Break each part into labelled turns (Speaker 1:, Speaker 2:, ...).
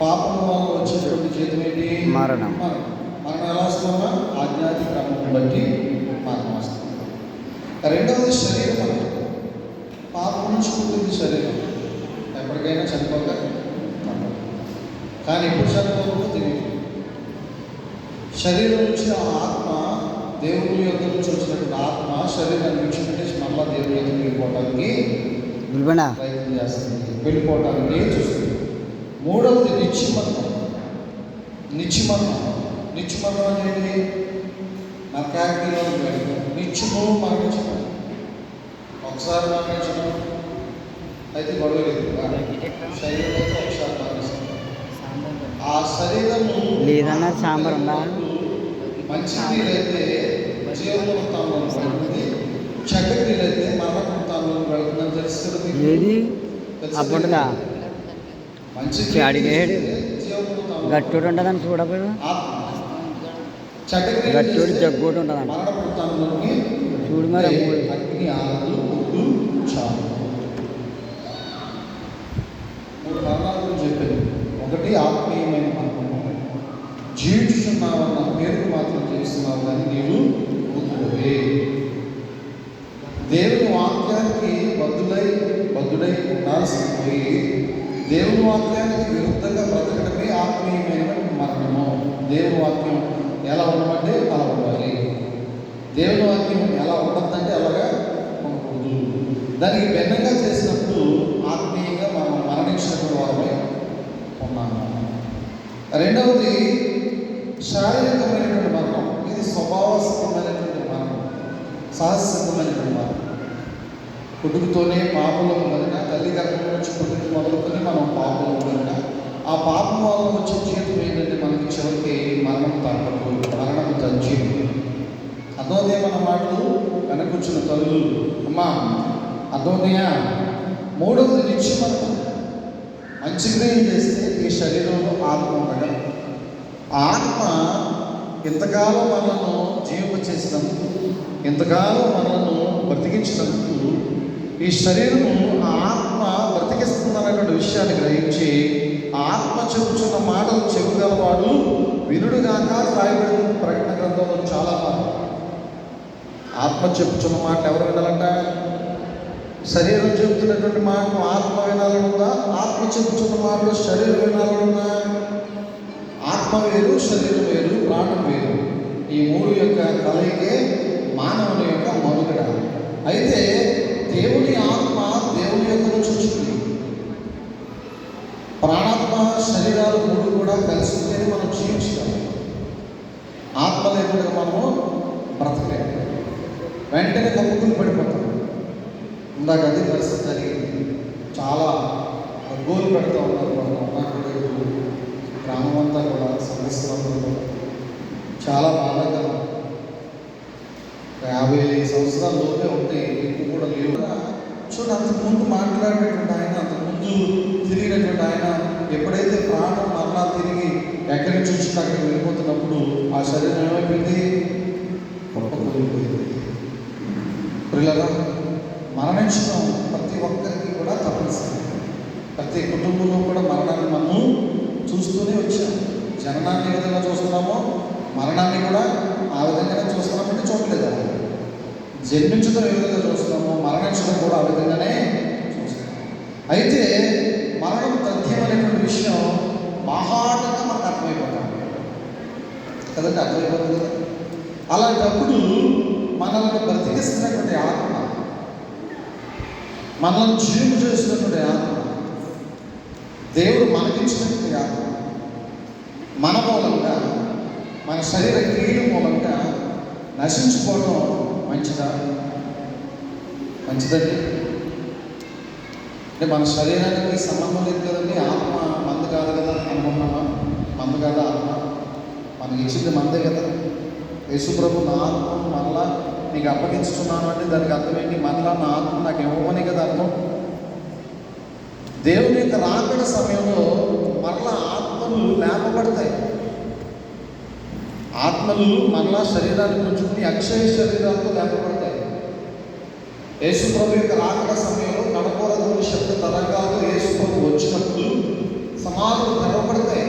Speaker 1: పాపం వల్ల వచ్చేటువంటి జీతం ఏంటి?
Speaker 2: మరణం.
Speaker 1: మరణం మరణం ఎలా వస్తుందా ఆజ్ఞాతి క్రమం బట్టి మరణం వస్తుంది రెండవది శరీరం పాపం నుంచి పుట్టింది శరీరం. ఎప్పటికైనా చనిపోక కానీ ఎప్పుడు చనిపోతుందో తెలియదు. శరీరం నుంచి ఆ ఆత్మ దేవుని యొక్క నుంచి వచ్చినటువంటి ఆత్మ శరీరాన్ని విడిచిపెట్టేసి మళ్ళా దేవుని యొక్క వెళ్ళిపోవడానికి ప్రయత్నం చేస్తుంది. వెళ్ళిపోవడానికి చూస్తుంది. మూడవది నిత్యమరణం నిత్యమరణం నిత్యమరణం అనేది నరకాగ్నిలో వెళ్ళడం నిత్యము మరణించడం ఒకసారి మరణించడం అయితే గొడవ లేదు. శరీరం అయితే ఒకసారి మరణిస్తాం ఆ శరీరము
Speaker 2: లేదన్నా సాంబార్?
Speaker 1: మంచి నీళ్ళైతే జీవవృత్తాంలో వెళ్తుంది చెడ్డ నీళ్ళైతే మరణ వృత్తాంలో వెళ్తుందని తెలుస్తుంది?
Speaker 2: ఏది?
Speaker 1: తెలుసు
Speaker 2: అప్పుడుదా
Speaker 1: మంచి
Speaker 2: అడిగేడు. గట్టోడు.
Speaker 1: చెడ్డ నీళ్ళు
Speaker 2: గట్టోడు జగ్గోడు
Speaker 1: వృత్తాంలోకి
Speaker 2: చూడు మరి
Speaker 1: ఒకటి ఆత్మీయమైన జీవించుచున్నావన్న పేరుకు మాత్రం జీవిస్తున్నావు కానీ నీవు మృతుడవే దేవుని వాక్యానికి బద్దులై బద్దుడై ఉండాల్సిన పోయి దేవుని వాక్యానికి విరుద్ధంగా బ్రతకడమే ఆత్మీయమైన మరణము. దేవుని వాక్యం ఎలా ఉండమంటే అలా ఉండాలి. దేవుని వాక్యం ఎలా ఉండద్దంటే అలాగా ఉండకూడదు. దానికి భిన్నంగా చేసినప్పుడు ఆత్మీయంగా మనం మరణించినటువంటి వారమై ఉన్నాము. రెండవది శారీరకమైనటువంటి మరణం. ఇది స్వభావసిద్ధమైనటువంటి మరణం. సహజసిద్ధమైనటువంటి మరణం. పుట్టుకతోనే పాపలో ఉన్నది తల్లి గర్భం నుంచి పుట్టిన మొదలుకొని మనం పాపం కనుక ఆ పాపం వల్ల వచ్చే జీవితం ఏంటంటే మనకి చివరికి మరణం తగ్గదు మరణం తజ్జీవం అదోదయ మన మాటలు? వెనకొచ్చిన తల్లు అమ్మా అదోదయ మూడవది మనకు మంచి క్రియం చేస్తే ఈ శరీరంలో ఆత్మ ఉండగా ఆత్మ ఇంతకాలం మనను జీవింపచేసినందుకు ఇంతకాలం మనను బ్రతికించినందుకు ఈ శరీరము బ్రతికిస్తుందన్నటువంటి విషయాన్ని గ్రహించి ఆ ఆత్మ చెబుతున్న మాటలు చెబుగలవాడు వినుడుగాక రాయబడిన ప్రకటన గ్రంథంలో చాలా మంది ఆత్మ చెప్పుచున్న మాట ఎవరు వినాలంట? శరీరం చెబుతున్నటువంటి మాటను ఆత్మ వినాలనుందా? ఆత్మ చెబుతున్న మాటలు శరీరం వినాలనుందా? ఆత్మ వేరు శరీరం వేరు ప్రాణం వేరు. ఈ మూడు యొక్క కలయికే మానవుని యొక్క మనుగడ. అయితే దేవుని ఆత్మ దేవుని యొక్క నుంచి వచ్చింది. శరీరాలు మూడు కూడా కలిసి ఉంటేనే మనం జీవించాలి ఆత్మ లేకుండా మనము బ్రతకలేము వెంటనే కప్పుకుని పడిపోతాం. ఇందాక అదే పరిస్థితి జరిగింది. చాలా గోలు పెడతా ఉన్నారు మనం అన్నాడు గ్రామం అంతా కూడా సమస్యలు చాలా బాధగా యాభై సంవత్సరాల లోపే ఉంటాయి. ఎక్కువ కూడా లేవు. చూడండి అంతకుముందు మాట్లాడేటువంటి ఆయన అంతకుముందు తిరిగినటువంటి ఆయన ఎప్పుడైతే ప్రాణం మరలా తిరిగి ఎక్కడి నుంచి వచ్చి అక్కడికి వెళ్ళిపోతున్నప్పుడు ఆ శరీరం ఏమైపోయింది? కుప్పకూలిపోయింది పిల్లలు మరణించడం ప్రతి ఒక్కరికి కూడా తప్పనిసరి. ప్రతి కుటుంబంలో కూడా మరణాన్ని మనము చూస్తూనే వచ్చాం. జననాన్ని ఏ విధంగా చూస్తున్నామో మరణాన్ని కూడా ఆ విధంగానే చూస్తున్నామంటే చూడలేదు. జన్మించడం ఏ విధంగా చూస్తున్నామో మరణించడం కూడా ఆ విధంగానే చూస్తున్నాం. అయితే మరణం తథ్యమైనటువంటి విషయం మహాటంగా మనకు అర్థమైపోతాం. కదండి అర్థమైపోతుంది కదా? అలాంటప్పుడు మనల్ని బ్రతికిస్తున్నటువంటి ఆత్మ మనల్ని జీవు చేస్తున్నటువంటి ఆత్మ దేవుడు మనకిచ్చినటువంటి ఆత్మ మన మూలంగా మన శరీర క్రియల మూలంగా నశించుకోవడం మంచిదా? మంచిదండి. అంటే మన శరీరానికి సంబంధం లేదు కదండి. ఆత్మ మందు కాదు కదా అనుకున్నామా మందు కాదు ఆత్మ? మనకి ఇచ్చింది మందే కదా. యేసుప్రభు నా ఆత్మను మరలా నీకు అప్పగించుతున్నాను అంటే దానికి అర్థం ఏంటి? మరలా నా ఆత్మ నాకు ఇవ్వమని కదా అర్థం. దేవుని యొక్క రాకడ సమయంలో మరలా ఆత్మలు లేపబడతాయి. ఆత్మలు మరలా శరీరాన్ని పుంజుకుని అక్షయ శరీరాలతో లేపబడతాయి. యేసు ప్రభు యొక్క రాకడ సమయంలో కడపూర శబ్ద తరంగాలు యేసు ప్రభు వచ్చినప్పుడు సమాధులు తెరవబడతాయి.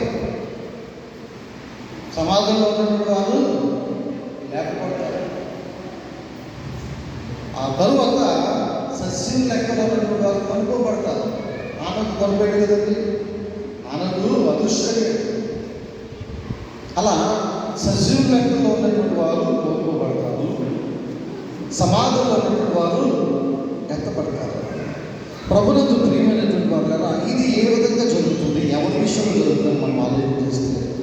Speaker 1: సమాధుల్లో ఉన్నటువంటి వారు లేకపోతారు ఆ తరువాత సస్యం లెక్కలో ఉన్నటువంటి వారు కనుక్కోబడతారు. ఆనకు కనుకోడు కదండి? ఆనందు అదృష్టమే అలా సస్యం లెక్కలో ఉన్న సమాధులు వారు ఎత్తపడతారు. ప్రభునందు ప్రియమైనటువంటి వారు కదా ఇది ఏ విధంగా జరుగుతుంది? ఎవరి విషయంలో జరుగుతుంది మనం ఆలోచన చేస్తే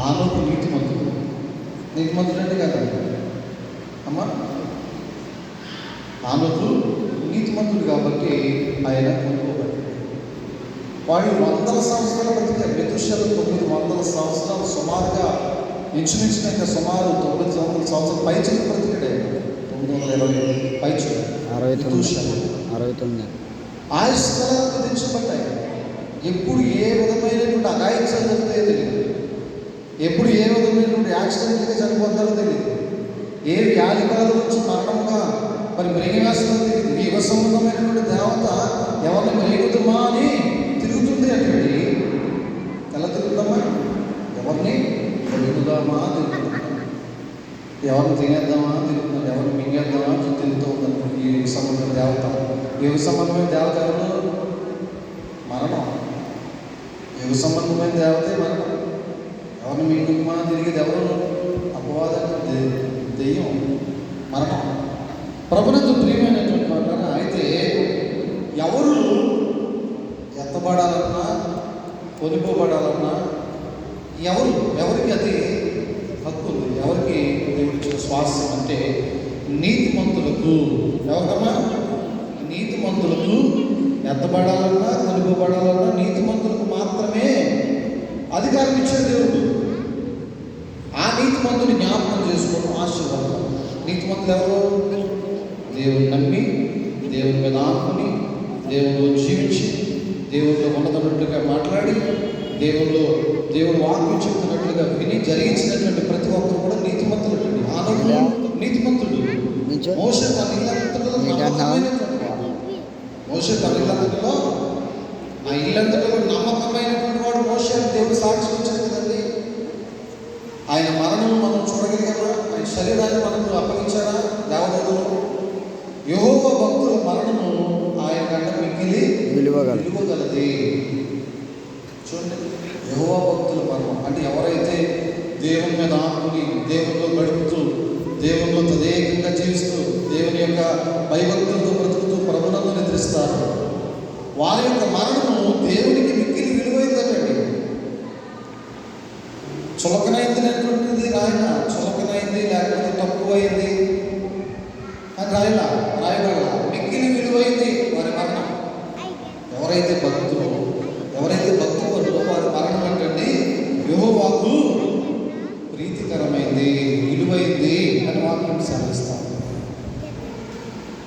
Speaker 1: ఆలోపు నీతిమంతుడు మందులు అంటే కదా? అమ్మా ఆలోపు నీతిమంతుడు కాబట్టి ఆయన కొనుక్కోబడ్డాడు. వాడు వందల సంవత్సరాల బ్రతికారు మెతుషలు తొమ్మిది వందల సంవత్సరాలు సుమారుగా ఇంచుమించిన సుమారు తొమ్మిది వందల సంవత్సరాలు పైచులు బ్రతికాడు ఇరవై
Speaker 2: అరవై తొమ్మిది. అరవై తొమ్మిది.
Speaker 1: ఆయుష్కాలాలు కుదించబడ్డాయి ఎప్పుడు ఏ విధమైనటువంటి అగాయిత్యాలు జరుగుతాయో తెలియదు. ఎప్పుడు ఏ విధమైనటువంటి యాక్సిడెంట్గా చనిపోతారో తెలియదు. ఏ వ్యాధి బాధ వచ్చి మరణంగా మరి మృగవేస్తుందో తెలియదు. యుగ సంబంధమైనటువంటి దేవత ఎవరిని మృగుతుమా అని తిరుగుతుంది అటువంటి ఎలా తిరుగుతామా ఎవరిని మృగుదామా తిరుగుతుందా? ఎవరిని తినేద్దామా తిరుగుతుంది ఎవరిని మింగేద్దామా అని తిరుగుతూ ఈ యుగ సంబంధమైన దేవత యుగ సంబంధమైన దేవత ఎవరు మరణం యుగ సంబంధమైన దేవతే మరణం ఎవరిని మీ కుటుంబా తిరిగేది ఎవరు అపవాదం దెయ్యం మరణం ప్రభునందు ప్రియమైనటువంటి వాళ్ళ అయితే ఎవరు ఎత్తబడాలన్నా కొనిపోబడాలన్నా ఎవరు ఎవరికి అది హక్కు ఎవరికి దేవుడు ఇచ్చిన స్వాస్థ్యం అంటే నీతిమంతులకు ఎవరికమ్మా నీతిమంతులకు ఎత్తబడాలన్నా కొనుక్కోబడాలన్నా నీతిమంతులకు మాత్రమే అధికారం ఇచ్చాడు దేవుడు. ఆ నీతిమంతుని జ్ఞాపకం చేసుకోవడం ఆశీర్వాదం. నీతిమంతులు ఎవరు? దేవుని నమ్మి దేవుని మీద ఆనుకుని దేవునిలో జీవించి దేవునిలో ఉన్నతన్నట్టుగా మాట్లాడి దేవునిలో దేవుడు వాక్యం చెప్తున్నట్లుగా విని జరిగించినటువంటి ప్రతి ఒక్కరు కూడా నీతిమంతులు ఆనందం. నీతిమంతుడు. మోస తన. మోసే తన ఇల్లంతటిలో ఆ ఇల్లంతటిలో నమ్మకమైనటువంటి వాడు మోసే దేవుడు సాక్షి ఇచ్చాడు కదండి. ఆయన మరణం మనం చూడగలిగామా? ఆయన శరీరాన్ని మనకు అప్పగించారా దేవదూతలు యహోవ భక్తుల మరణము ఆయన కంటే మిగిలి
Speaker 2: విలువగలదు.
Speaker 1: చూడండి యహోవ భక్తుల మరణం. అంటే ఎవరైతే దేవుని మీద ఆనుకుని దేవునిలో గడుపుతూ దేవునిలో తదేకంగా జీవిస్తూ దేవుని యొక్క భయభక్తులతో బ్రతుకుతూ ప్రభునందు నిద్రిస్తారు. వారి యొక్క మరణము దేవునికి మిక్కిలి విలువైందటండి. చులకనైందినటువంటిది రాయన చులకనైంది లేకపోతే తక్కువైంది. అని రాయలా రాయబడాల మిక్కిలి విలువైంది వారి మరణం ఎవరైతే భక్తులు ఎవరైతే భక్తులు వారి మరణం ఏంటండి యెహోవాకు ప్రీతికరమైంది విలువైంది అని వాక్యం సాధిస్తాం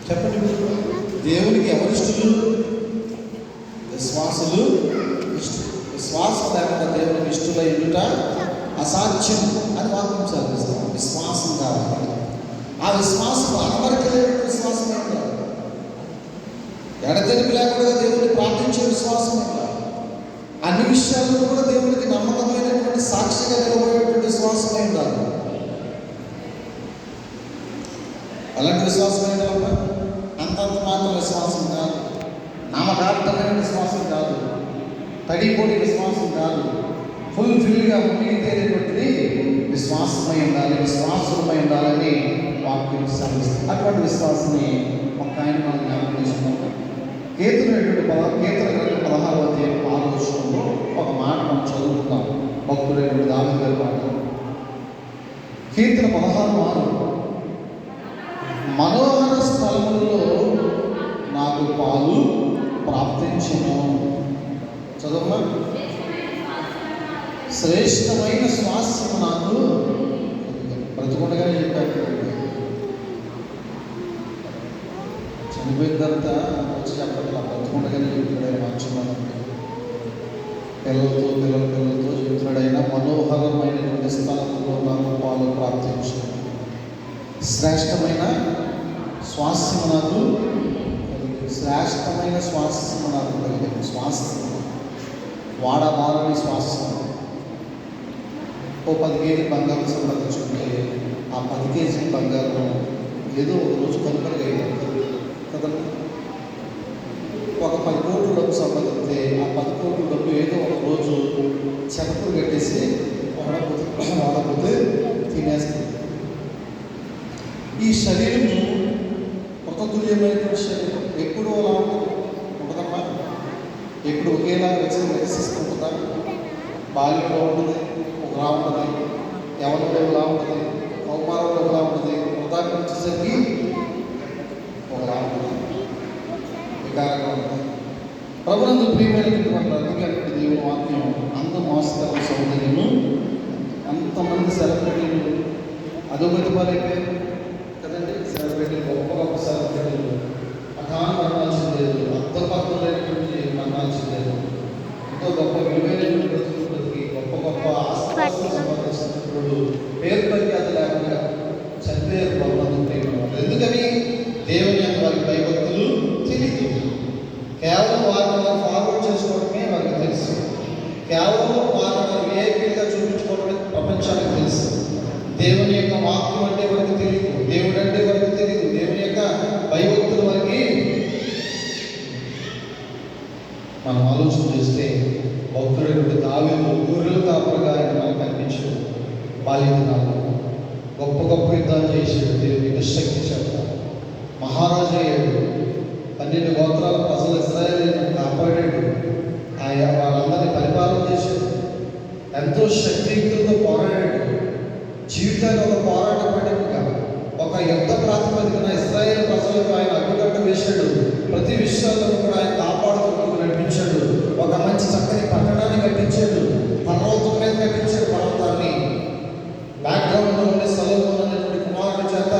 Speaker 1: చెప్పండి మీరు. దేవునికి ఎవరిష్టులు విశ్వాసులు ఇష్టు విశ్వాసం లేకుండా దేవునికి ఇష్టలై ఉండుట అసాధ్యం అని వాక్యం సాధిస్తాం విశ్వాసం కావాలి. ఆ విశ్వాసం అనవరకలేని విశ్వాసం కాదు? ఎడతెరిపి లేకుండా దేవుని ప్రార్థించే విశ్వాసం కాదు? అన్ని విషయాల్లో కూడా దేవునికి నమ్మకమైనటువంటి సాక్షిగా నిలబడేటువంటి విశ్వాసమే ఉండాలి అలాంటి విశ్వాసం ఏంటమ్మా అంతంత మాత్రం విశ్వాసం కాదు. నామకార్థమైన విశ్వాసం కాదు. తడిపొడి విశ్వాసం కాదు. ఫుల్ ఫిల్గా మునిగితేనేటువంటిది విశ్వాసమై ఉండాలి విశ్వాసమై ఉండాలని వాక్యం శ్రమిస్తుంది అటువంటి విశ్వాసని ఒక ఆయన మనం జ్ఞాపకం చేసుకుంటాం కేతులైనటువంటి పద కేతుల గ్రంథం పదహారవ అధ్యాయం ఆలోచనలో ఒక మాట మనం చదువుకుందాం. భక్తులైనటువంటి దాని గారి మాట. కీర్తన పదహారు ఆరు. మనోహర స్థలములలో నాకు పాలు ప్రాప్తించను. చదవమ్మా శ్రేష్టమైన స్వాస్థ్యం నాకు బ్రతుకుండగానే చెప్పాను చనిపోయిన తర్వాత వచ్చి చెప్పట్లా బ్రతుకుండగానే చెప్పాడు మార్చున్నాను పిల్లలతో పిల్లల పిల్లలతో చెప్తున్నాడైనా మనోహరమైనటువంటి స్థలంలో నాకు పాలు ప్రాప్తించను శ్రేష్టమైన స్వాస్థ్యం నాకు శ్రేష్టమైన స్వాస్థ్యం నాకు కలిగింది. స్వాస్థ్యం వాడబారని స్వాస్థ్యం ఓ పది కేజీ బంగారం సంపాదించుకుంటే ఆ పది కేజీ బంగారం ఏదో ఒక రోజు పనిపరంగా అయిపోతుంది కదా ఒక పది కోట్లు డబ్బు సంపాదిస్తే ఆ పది కోట్ల డబ్బు ఏదో ఒక రోజు చెరపులు కట్టేసి వాడకపోతే వాడకపోతే తినేస్తుంది. ఈ శరీరము ఒక తుల్యమైనటువంటి శరీరం. ఎప్పుడూ అలా ఉంటుంది. ఎప్పుడు ఒకేలా వికసి వికసిస్తుంటుందా బాల్యంలో ఉంటుంది? ఒకలా ఉంటుంది. యవనంలో ఒకలా ఉంటుంది? కౌమారంలో ఒకలా ఉంటుంది? వృద్ధాప్యం వచ్చేసరికి ఒకలా ఉంటుంది. వికారంగా ఉంటుంది. ప్రభునందు ప్రియమైనటువంటి అందుకంటే దేవుని వాక్యం అంత మోస్తరు సౌందర్యము అంతమంది సెలబ్రిటీలు అదొకటి పాలైపోయారు కదండి సెలబ్రిటీలు గొప్ప గొప్ప సెలబ్రిటీలు అకాన్ మరణాలు చెందారు అర్థపత్రులైనటువంటి మరణాలు చెందారు ఎంతో గొప్ప విలువైనటువంటి బ్రతుకులు బ్రతికి గొప్ప గొప్ప ఆస్తి సంపాదించినప్పుడు పేరు ప్రఖ్యాతి లేకుండా చనిపోయారు ప్రభునందు ప్రియమైన ఎందుకని దేవుని యొక్క వారికి భయభక్తులు తెలియదు కేవలం వారిని వారు ఫార్వర్డ్ చేసుకోవడమే వారికి తెలుసు కేవలం వారిని వారు విఐపీగా చూపించుకోవడమే ప్రపంచానికి తెలుసు దేవుని యొక్క వాక్యం అంటే వారికి తెలియదు దేవుడు అంటే వారికి తెలియదు దేవుని యొక్క భయభక్తులు వారికి మనం ఆలోచన చేస్తే భక్తుడైనటువంటి దావేలు గొర్రెలు కాపరగా ఆయన మనకు కనిపించాడు బాల్యదినాలు గొప్ప గొప్ప యుద్ధాలు చేసాడు దేవుని యొక్క శక్తి చేత మహారాజు అయ్యాడు పన్నెండు గోత్రాల ప్రజలు ఇస్రాయేలీలను కాపాడాడు ఆయన వాళ్ళందరినీ పరిపాలన చేశాడు ఎంతో శక్తియుక్తులతో పోరాడాడు జీవితాన్ని ఒక పోరాట పడిగా ఒక యుద్ధ ప్రాతిపదికన ఇస్రాయేల్ ప్రజలకు ఆయన అడ్డుకట్ట వేశాడు. ప్రతి విషయాల్లో కూడా ఆయన కాపాడుతూ నడిపించాడు ఒక మంచి చక్కని పట్టణాన్ని కట్టించాడు పర్వతం మీద కట్టించాడు పర్వతాన్ని బ్యాక్గ్రౌండ్లో ఉండే స్థలంలో ఉన్నటువంటి కుమారుడి చేత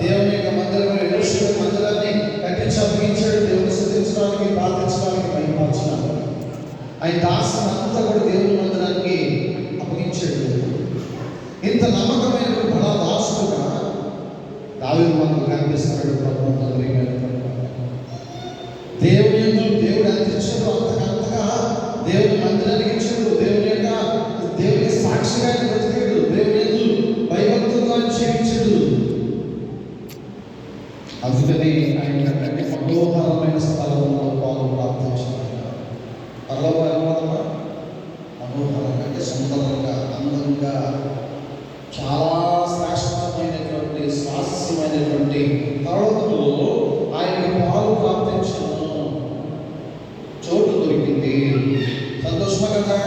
Speaker 1: దేవుని యొక్క మందిరమైన ఎరుషుల మందిరాన్ని కట్టించి అప్పగించాడు దేవుని స్థుతించడానికి ప్రార్థించడానికి మహిమార్చడానికి ఆయన దాసుని అంతా కూడా దేవుని మందిరానికి అప్పగించాడు. ఇంత నమ్మకమైన బల దాసుడుగా దావీదు మనకు కనిపిస్తున్నాడు ప్రభు దేవుని యందు దేవుడు ఎంత ఇచ్చాడో అంతకంతగా దేవుని మందిరానికి ఇచ్చాడు దేవుని యొక్క దేవుని సాక్షిగా ఆయన బ్రతికాడు దేవుని యందు భయభక్తులతో ఆయన జీవించాడు అందుకని ఆయన కంటే మనోహరమైన స్థలంలో పాలు ప్రార్థించాడు పర్లోకమా మనోహరంగా అంటే సుందరంగా అందంగా చాలా శ్రేష్టమైనటువంటి స్వాస్యమైనటువంటి పర్వతంలో ఆయనకి పాలు ప్రాప్తించను చోటు దొరికింది. సంతోషమా కదా?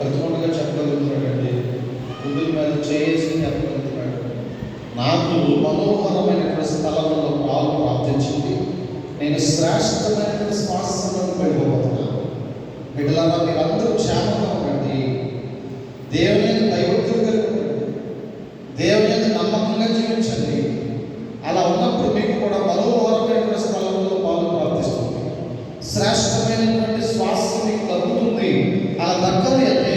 Speaker 1: ప్రతికొండగా చెప్పగలుగుతున్నాడండి. గుడ్డుల మీద చేసి చెప్పగలుగుతున్నాడు. నాకు మనోహరమైనటువంటి స్థలంలో పాలు ప్రాప్తించింది నేను శ్రేష్టమైనటువంటి స్వాస్థ్యంలో వెళ్ళిపోతున్నాను బిడ్డలారా మీరందరూ క్షేమంగా ఉండండి. దేవుని యొక్క దైవత్వం కలిగి దేవుని నమ్మకంగా జీవించండి. అలా ఉన్నప్పుడు మీకు కూడా మనోహరమైనటువంటి స్థలంలో పాలు ప్రార్థిస్తుంది శ్రేష్టమైనటువంటి శ్వాస మీకు దక్కుతుంది అలా దక్కదు అంటే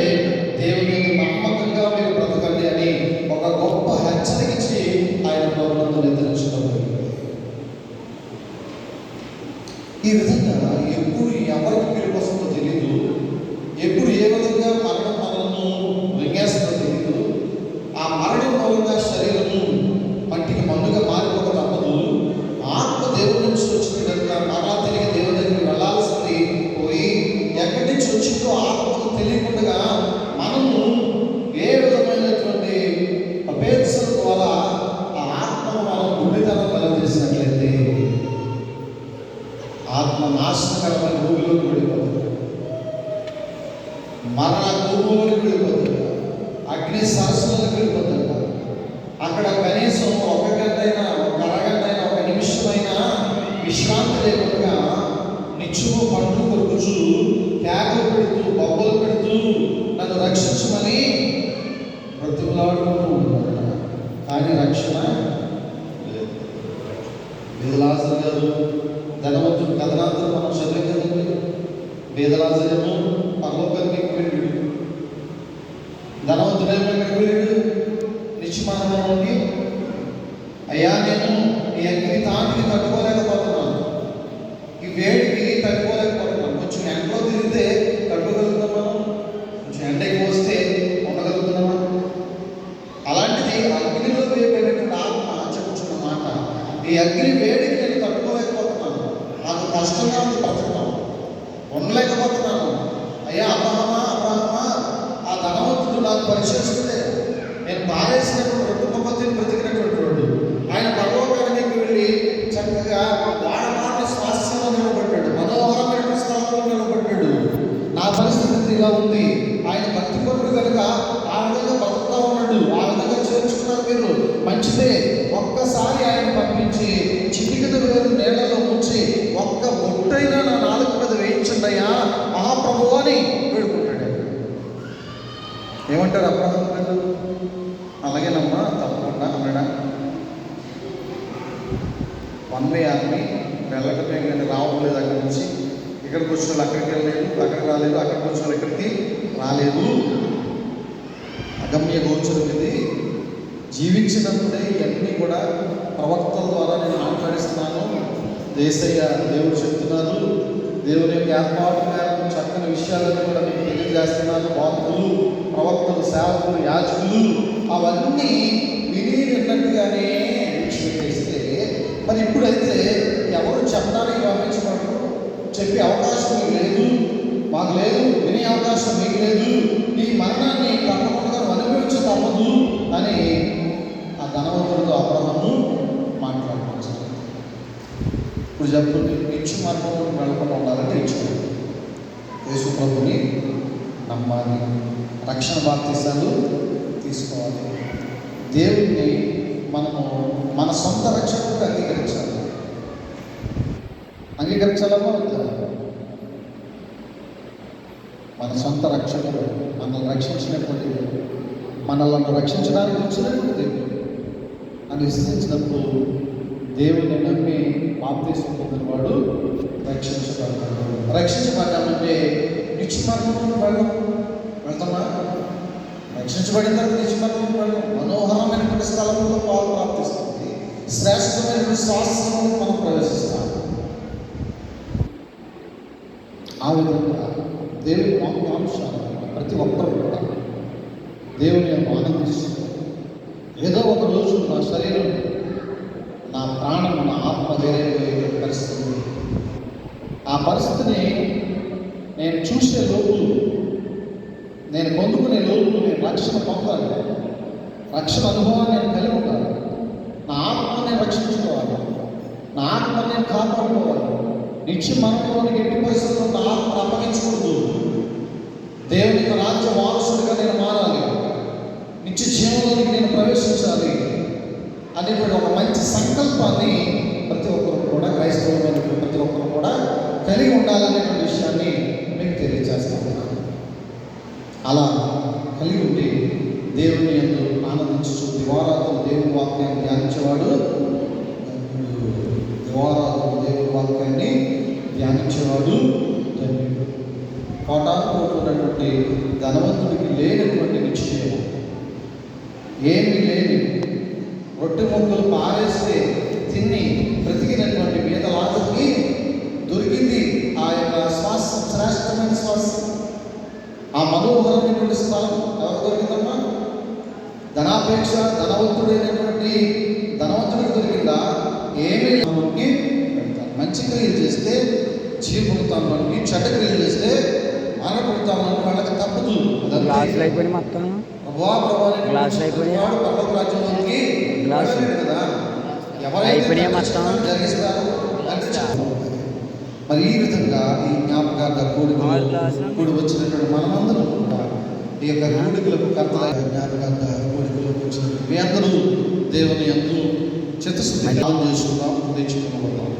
Speaker 1: దేవుని యొక్క నమ్మకంగా మీరు బ్రతకండి అని ఒక గొప్ప హెచ్చరిక ఇచ్చి ఆయన ప్రభుత్వం నిర్ధారించడం ఈ విధంగా ఎప్పుడు ఎవరికి పిలుపు వస్తుందో తెలియదు ఎప్పుడు ఏ విధంగా మరణం మనల్ని రింగేస్తుందో తెలియదు ఆ మరణం మూలంగా శరీరము మట్టికి మన్నుగా మారిపోక తప్పదు ఆత్మ దేవుడి నుంచి వచ్చింది కనుక మరలా తిరిగి దేవుని దగ్గరికి వెళ్ళాల్సింది పోయి ఎక్కడి నుంచి వచ్చిందో ఆత్మకు తెలియకుండా మనము ఏ విధమైనటువంటి అపేక్షల ద్వారా ఆ ఆత్మను మనం గుండెతనం కలగజేసినట్లయితే ఆత్మ నాశనకరమైన భూమిలోకి వెళ్ళిపోతుంది మరణ భూమిలోకి వెళ్ళిపోతుంది అగ్ని సరస్సులకు వెళ్ళిపోతుంది అక్కడ కనీసం ఒక గంట అయినా ఒక అరగంట అయినా ఒక నిమిషమైనా విశ్రాంతి లేకుండా నిత్యము పండ్లు కొరుకుచు కేకలు పెడుతూ బొబ్బలు పెడుతూ నన్ను రక్షించమని బ్రతుకులాడుకుంటూ ఉంటాడు కానీ రక్షణ. లేదు వేదలాజర్ గారు ధనవంతుడు కథనాంతరం మనం చదివే కదండి. వేదలాజరేమో పర్లోకానికి వెళ్ళాడు ధనవంతుడేమో ఎక్కడికి వెళ్ళాడు నిత్యమానవానికి అయ్యా నేను ఈ అగ్ని తాటికి తట్టుకోలేకపోతున్నాను. останавливаться. ఏమంటారు అబ్రహం గారు అలాగేనమ్మా తప్పకుండా అన్నాడా వన్ వే ఆర్మీ వెళ్ళటమే కానీ రావట్లేదు అక్కడి నుంచి. ఇక్కడికి వచ్చిన వాళ్ళు అక్కడికి వెళ్ళలేదు అక్కడికి రాలేదు అక్కడికి వచ్చిన వాళ్ళు ఇక్కడికి రాలేదు. అగమ్య గోచరం ఇది. జీవించినప్పుడే ఇవన్నీ కూడా ప్రవక్తల ద్వారా నేను మాట్లాడిస్తున్నాను. దేశయ్య దేవుడు చెప్తున్నారు. దేవుని యొక్క ఏర్పాటు మేరకు చక్కని విషయాలను కూడా మీకు తెలియజేస్తున్నాను. బాధకులు ప్రవక్తలు సేవకులు యాజకులు అవన్నీ విని విన్నట్టుగానే విడిచిపెట్టేస్తే మరి ఇప్పుడైతే ఎవరు చెప్పడానికి పంపించబడరు చెప్పే అవకాశం మీకు లేదు మాకు లేదు వినే అవకాశం మీకు లేదు ఈ మరణాన్ని తప్పకుండా అనుభవించ తప్పదు అని ఆ ధనవంతుడితో అబ్రహము మాట్లాడుకోవచ్చు. ఇప్పుడు చెప్తుంది ఇచ్చు మరణం వెళ్ళకుండా ఉండాలంటే ఇచ్చు నమ్మాలి రక్షణ బాప్తీసాలు తీసుకోవాలి. దేవుణ్ణి మనము మన సొంత రక్షణ కూడా అంగీకరించాలి. అంగీకరించాలమ్మా వద్దా మన సొంత రక్షకుడు మనల్ని రక్షించినటువంటి మనల్ని రక్షించడానికి వచ్చినటువంటి దేవుడు. అని విశ్వసించినప్పుడు దేవుని నమ్మి బాప్తీసం పొందిన వాడు రక్షించబడతాడు. రక్షించబడ్డామంటే నిత్యమరణం వెళ్ళం వెళ్తామా? రక్షించబడిన తర్వాత నిత్యమరణం వెళ్ళం మనోహరమైనటువంటి స్థలంలో పాలు ప్రాప్తిస్తుంది. శ్రేష్టమైనటువంటి శాస్త్రంలో మనం ప్రవేశిస్తాం. ఆ విధంగా దేవుని వాక్యాంశాలు ప్రతి ఒక్కరూ కూడా దేవుని యొక్క ఆనందిస్తారు ఏదో ఒక రోజు నా శరీరం నా ప్రాణం నా ఆత్మ వేరే పరిస్థితి ఆ పరిస్థితిని నేను చూసే లోపులు నేను పొందుకునే లోపు నేను రక్షణ పొందాలి. రక్షణ అనుభవాన్ని నేను కలిగి ఉండాలి. నా ఆత్మని నేను రక్షించుకోవాలి. నా ఆత్మని నేను కాపాడుకోవాలి. నిత్య మరణంలోని ఎట్టి పరిస్థితుల్లో నా ఆత్మ అప్పగించకూడదు. దేవుని యొక్క రాజ్య వారసుడిగా నేను మారాలి. నిత్య జీవంలోనికి నేను ప్రవేశించాలి. అనేటువంటి ఒక మంచి సంకల్పాన్ని ప్రతి ఒక్కరు కూడా క్రైస్తవులు ప్రతి ఒక్కరు కూడా కలిగి ఉండాలనేటువంటి విషయాన్ని మీకు తెలియజేస్తాను అలా కలిగి ఉండి దేవుని ఎందు ఆనందించు దివారాత్రులు దేవుని వాక్యాన్ని ధ్యానించేవాడు దివారాత్రులు దేవుని వాక్యాన్ని ధ్యానించేవాడు ధన్యుడు కోటాను కోట్లు ఉన్నటువంటి ధనవంతుడికి లేనటువంటి నిశ్చయం ఏమీ లేని రొట్టె ముక్కలు పారేస్తే తిని బ్రతికినటువంటి మీద లాతకి దొరికింది ఆ యొక్క శ్వాస శ్రేష్టమైన శ్వాస. ఆ మనోహరమైనటువంటి స్థలం ఎవరు దొరికిందమ్మా? ధనాపేక్ష ధనవంతుడైనటువంటి ధనవంతుడికి దొరికిందా? ఏమీ మంచి క్రియలు చేస్తే జీవపుడతాం మనకి చెడ్డ క్రియలు చేస్తే వాళ్ళకి తప్పదు.
Speaker 2: గ్లాసులు అయిపోయినాయి మొత్తం గ్లాసులు గ్లాసు.
Speaker 1: కదా ఎవరైతే
Speaker 2: అయిపోయినాయా మొత్తం?
Speaker 1: మరి ఈ విధంగా ఈ జ్ఞాపకార్థ కూడి
Speaker 2: ఆరు గ్లాసులు.
Speaker 1: కూడి వచ్చినటువంటి మనమందరం కూడా ఈ యొక్క కూడికలకు కర్తల జ్ఞాపకార్థ కూడికలకు వచ్చిన మీ అందరూ దేవుని ఎందు చిత్తశుద్ధి చేసుకుందాం తెచ్చుకున్నాం